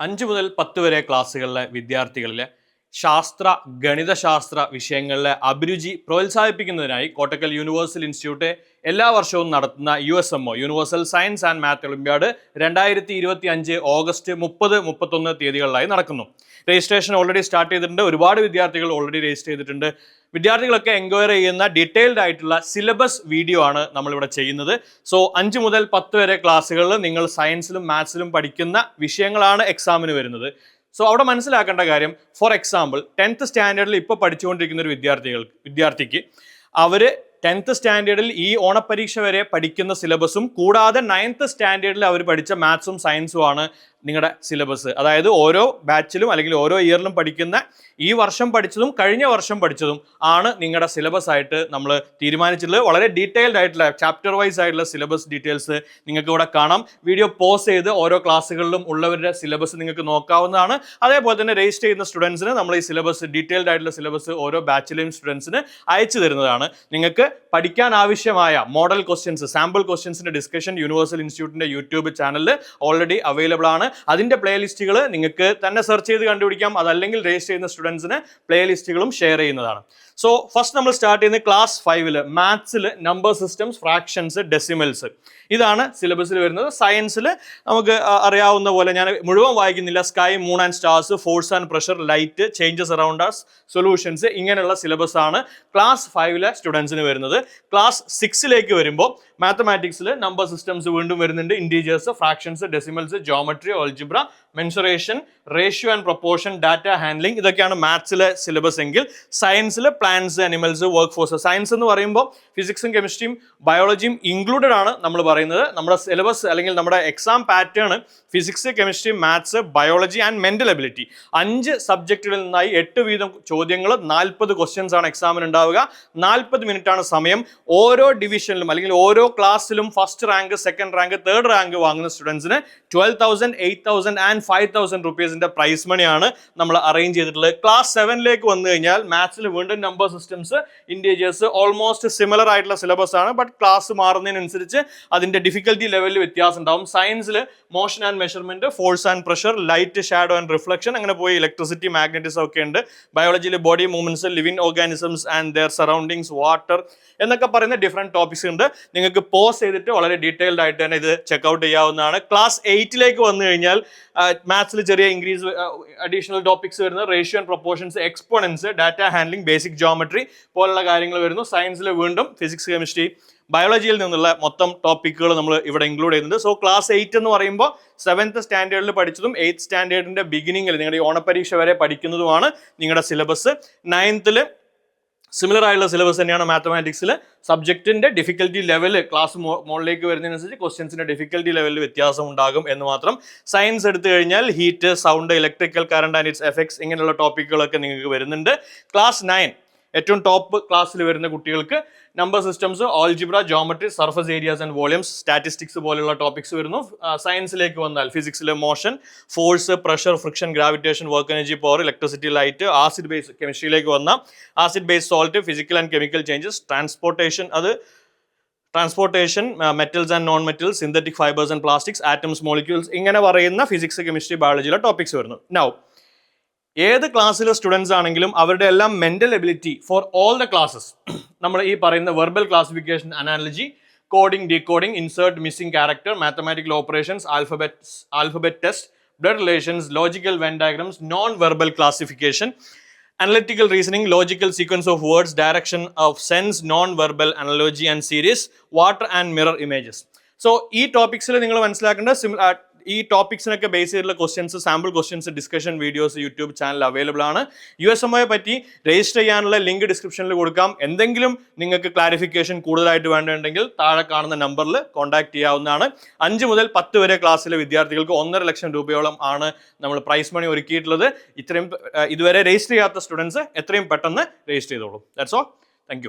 അഞ്ച് മുതൽ പത്ത് വരെ ക്ലാസ്സുകളിലെ വിദ്യാർത്ഥികളിലെ ശാസ്ത്ര ഗണിതശാസ്ത്ര വിഷയങ്ങളിലെ അഭിരുചി പ്രോത്സാഹിപ്പിക്കുന്നതിനായി കോട്ടക്കൽ യൂണിവേഴ്സൽ ഇൻസ്റ്റിറ്റ്യൂട്ട് എല്ലാ വർഷവും നടത്തുന്ന U S M O universal science and math olympiad രണ്ടായിരത്തി ഇരുപത്തി അഞ്ച് ഓഗസ്റ്റ് മുപ്പത് മുപ്പത്തൊന്ന് തീയതികളിലായി നടക്കുന്നു. രജിസ്ട്രേഷൻ ഓൾറെഡി സ്റ്റാർട്ട് ചെയ്തിട്ടുണ്ട്. ഒരുപാട് വിദ്യാർത്ഥികൾ ഓൾറെഡി രജിസ്റ്റർ ചെയ്തിട്ടുണ്ട്. വിദ്യാർത്ഥികളൊക്കെ എൻക്വയറി ചെയ്യുന്ന ഡീറ്റെയിൽഡ് ആയിട്ടുള്ള സിലബസ് വീഡിയോ ആണ് നമ്മളിവിടെ ചെയ്യുന്നത്. സോ അഞ്ച് മുതൽ പത്ത് വരെ ക്ലാസ്സുകളിൽ നിങ്ങൾ സയൻസിലും മാത്സിലും പഠിക്കുന്ന വിഷയങ്ങളാണ് എക്സാമിന് വരുന്നത്. സോ അവിടെ മനസ്സിലാക്കേണ്ട കാര്യം ഫോർ എക്സാമ്പിൾ ടെൻത്ത് സ്റ്റാൻഡേർഡിൽ ഇപ്പോൾ പഠിച്ചുകൊണ്ടിരിക്കുന്ന ഒരു വിദ്യാർത്ഥികൾ വിദ്യാർത്ഥിക്ക് അവർ ടെൻത്ത് സ്റ്റാൻഡേർഡിൽ ഈ ഓണപ്പരീക്ഷ വരെ പഠിക്കുന്ന സിലബസും കൂടാതെ നയൻത്ത് സ്റ്റാൻഡേർഡിൽ അവർ പഠിച്ച മാത്സും സയൻസും ആണ് നിങ്ങളുടെ സിലബസ് അതായത് ഓരോ ബാച്ചിലും അല്ലെങ്കിൽ ഓരോ ഇയറിലും പഠിക്കുന്ന ഈ വർഷം പഠിച്ചതും കഴിഞ്ഞ വർഷം പഠിച്ചതും ആണ് നിങ്ങളുടെ സിലബസ് ആയിട്ട് നമ്മൾ തീരുമാനിച്ചിട്ടുള്ളത്. വളരെ ഡീറ്റെയിൽഡ് ആയിട്ടുള്ള ചാപ്റ്റർ വൈസ് ആയിട്ടുള്ള സിലബസ് ഡീറ്റെയിൽസ് നിങ്ങൾക്ക് ഇവിടെ കാണാം. വീഡിയോ പോസ് ചെയ്ത് ഓരോ ക്ലാസ്സുകളിലും ഉള്ളവരുടെ സിലബസ് നിങ്ങൾക്ക് നോക്കാവുന്നതാണ്. അതേപോലെ തന്നെ രജിസ്റ്റർ ചെയ്യുന്ന സ്റ്റുഡൻസിന് നമ്മൾ ഈ സിലബസ് ഡീറ്റെയിൽഡ് ആയിട്ടുള്ള സിലബസ് ഓരോ ബാച്ചിലെയും സ്റ്റുഡൻസിന് അയച്ചു തരുന്നതാണ്. നിങ്ങൾക്ക് പഠിക്കാൻ ആവശ്യമായ മോഡൽ ക്വസ്റ്റ്യൻസ് സാമ്പിൾ ക്വസ്റ്റ്യൻസിന്റെ ഡിസ്കഷൻ യൂണിവേഴ്സൽ ഇൻസ്റ്റിറ്റ്യൂട്ടിന്റെ യൂട്യൂബ് ചാനലിൽ ഓൾറെഡി അവൈലബിൾ ആണ്. അതിന്റെ പ്ലേലിസ്റ്റുകൾ നിങ്ങൾക്ക് തന്നെ സെർച്ച് ചെയ്ത് കണ്ടുപിടിക്കാം. അതല്ലെങ്കിൽ രജിസ്റ്റർ ചെയ്യുന്ന സ്റ്റുഡൻസിന് പ്ലേലിസ്റ്റുകളും ഷെയർ ചെയ്യുന്നതാണ്. സോ ഫസ്റ്റ് നമ്മൾ സ്റ്റാർട്ട് ചെയ്യുന്നത് ക്ലാസ് ഫൈവിൽ മാത്സിൽ നമ്പർ സിസ്റ്റംസ് ഫ്രാക്ഷൻസ് ഡെസിമൽസ് ഇതാണ് സിലബസിൽ വരുന്നത്. സയൻസിൽ നമുക്ക് അറിയാവുന്ന പോലെ ഞാൻ മുഴുവൻ വായിക്കുന്നില്ല. Sky moon and stars force and pressure light changes around us solutions ഇങ്ങനെയുള്ള സിലബസ് ആണ് ക്ലാസ് ഫൈവിലെ സ്റ്റുഡൻസിന് വരുന്നത്. ക്ലാസ് സിക്സിലേക്ക് വരുമ്പോൾ മാത്തമാറ്റിക്സിൽ നമ്പർ സിസ്റ്റംസ് വീണ്ടും വരുന്നുണ്ട്. Integers fractions decimals geometry algebra mensuration ratio and proportion data handling ഇതൊക്കെയാണ് മാത്സിലെ സിലബസ് എങ്കിൽ സയൻസിൽ plants animals work force science എന്ന് പറയുമ്പോൾ ഫിസിക്സും കെമിസ്ട്രിയും ബയോളജിയും ഇൻക്ലൂഡഡ് ആണ് നമ്മൾ പറയുന്നത്. നമ്മുടെ സിലബസ് അല്ലെങ്കിൽ നമ്മുടെ exam pattern physics chemistry maths biology and mental ability അഞ്ച് സബ്ജക്റ്റുകളിൽ നിന്നായി എട്ട് വീതം ചോദ്യങ്ങൾ നാൽപ്പത് ക്വസ്റ്റ്യൻസ് ആണ് എക്സാമിന് ഉണ്ടാവുക. നാൽപ്പത് മിനിറ്റ് ആണ് സമയം. ഓരോ ഡിവിഷനിലും അല്ലെങ്കിൽ ഓരോ ക്ലാസ്സിലും first rank second rank third rank വാങ്ങുന്ന സ്റ്റുഡൻസിന് twelve thousand eight thousand and five thousand റുപ്പീസിന്റെ prize മണിയാണ് നമ്മൾ അറേഞ്ച് ചെയ്തിട്ടുള്ളത്. ക്ലാസ് സെവനിലേക്ക് വന്നു കഴിഞ്ഞാൽ മാത്സിൽ വീണ്ടും number systems integers almost similar ആയിട്ടുള്ള സിലബസ് ആണ്. ബട്ട് ക്ലാസ് മാറുന്നതിനനുസരിച്ച് അതിന്റെ ഡിഫിക്കൽറ്റി ലെവലിൽ വ്യത്യാസം ഉണ്ടാവും. സയൻസിൽ motion and measurement force and pressure light shadow and reflection അങ്ങനെ പോയി ഇലക്ട്രിസിറ്റി മാഗ്നറ്റിസം ഒക്കെ ഉണ്ട്. ബയോളജിയിൽ body movements living organisms and their surroundings water എന്നൊക്കെ പറയുന്ന ഡിഫറെന്റ് ടോപ്പിക്സ് ഉണ്ട്. നിങ്ങൾക്ക് പോസ് ചെയ്തിട്ട് വളരെ ഡീറ്റെയിൽഡ് ആയിട്ട് തന്നെ ഇത് ചെക്ക്ഔട്ട് ചെയ്യാവുന്നതാണ്. ക്ലാസ് എയ്റ്റിലേക്ക് വന്നു കഴിഞ്ഞാൽ മാത്സിൽ ചെറിയ ഇൻക്രീസ് അഡീഷണൽ ടോപ്പിക്സ് വരുന്ന ratio and proportions exponents data handling basic geometry പോലുള്ള കാര്യങ്ങൾ വരുന്നു. സയൻസിൽ വീണ്ടും ഫിസിക്സ് കെമിസ്ട്രി ബയോളജിയിൽ നിന്നുള്ള മൊത്തം ടോപ്പിക്കുകൾ നമ്മൾ ഇവിടെ ഇൻക്ലൂഡ് ചെയ്യുന്നുണ്ട്. സോ ക്ലാസ് എയ്റ്റ് എന്ന് പറയുമ്പോൾ സെവൻത്ത് സ്റ്റാൻഡേർഡിൽ പഠിച്ചതും എയ്ത്ത് സ്റ്റാൻഡേർഡിന്റെ ബിഗിനിങ്ങിൽ നിങ്ങളുടെ ഓണപരീക്ഷ വരെ പഠിക്കുന്നതുമാണ് നിങ്ങളുടെ സിലബസ് നയൻത്തിൽ സിമിലർ ആയിട്ടുള്ള സിലബസ് തന്നെയാണ് മാത്തമാറ്റിക്സിൽ സബ്ജക്റ്റിന്റെ ഡിഫിക്കൽറ്റി ലെവൽ ക്ലാസ് മുകളിലേക്ക് വരുന്നതിനനുസരിച്ച് ക്വസ്റ്റ്യൻസിന്റെ ഡിഫിക്കൽറ്റി ലെവലിൽ വ്യത്യാസം ഉണ്ടാകും എന്ന് മാത്രം സയൻസ് എടുത്തു കഴിഞ്ഞാൽ heat sound electrical current and its effects ഇങ്ങനെയുള്ള ടോപ്പിക്കുകളൊക്കെ നിങ്ങൾക്ക് വരുന്നുണ്ട്. ക്ലാസ് നയൻ ഏറ്റവും ടോപ്പ് ക്ലാസ്സിൽ വരുന്ന കുട്ടികൾക്ക് number systems algebra geometry surface areas and volumes statistics പോലെയുള്ള ടോപ്പിക്സ് വരുന്നു. സയൻസിലേക്ക് വന്നാൽ ഫിസിക്സിലെ motion force pressure friction gravitation work energy power electricity light acid base കെമിസ്ട്രിയിലേക്ക് വന്ന acid base salt physical and chemical changes transportation അത് transportation metals and non metals synthetic fibres and plastics atoms molecules ഇങ്ങനെ പറയുന്ന physics chemistry ബയോളജിയിലെ topics വരുന്നു. Now ഏത് ക്ലാസ്സിലെ students ആണെങ്കിലും അവരുടെ എല്ലാം mental ability for all the classes നമ്മൾ ഈ പറയുന്ന verbal classification analogy coding decoding insert missing character mathematical operations alphabet alphabet test blood relations logical venn diagrams non verbal classification analytical reasoning logical sequence of words direction of sense non verbal analogy and series water and mirror images so ഈ ടോപ്പിക്സിൽ നിങ്ങൾ മനസ്സിലാക്കേണ്ട സിമി ആ, ഈ ടോപ്പിക്സിനൊക്കെ base ചെയ്തിട്ടുള്ള questions sample questions discussion videos YouTube channel available ആണ്. യു എസ് എം ഒയെ പറ്റി രജിസ്റ്റർ ചെയ്യാനുള്ള ലിങ്ക് ഡിസ്ക്രിപ്ഷനിൽ കൊടുക്കാം. എന്തെങ്കിലും നിങ്ങൾക്ക് ക്ലാരിഫിക്കേഷൻ കൂടുതലായിട്ട് വേണ്ടതുണ്ടെങ്കിൽ താഴെ കാണുന്ന നമ്പറിൽ കോൺടാക്ട് ചെയ്യാവുന്നതാണ്. അഞ്ച് മുതൽ പത്ത് വരെ ക്ലാസ്സിലെ വിദ്യാർത്ഥികൾക്ക് ഒന്നര ലക്ഷം രൂപയോളം ആണ് നമ്മൾ പ്രൈസ് മണി ഒരുക്കിയിട്ടുള്ളത്. ഇത്രയും ഇതുവരെ രജിസ്റ്റർ ചെയ്യാത്ത സ്റ്റുഡൻസ് എത്രയും പെട്ടെന്ന് രജിസ്റ്റർ ചെയ്തോളൂ. That's all thank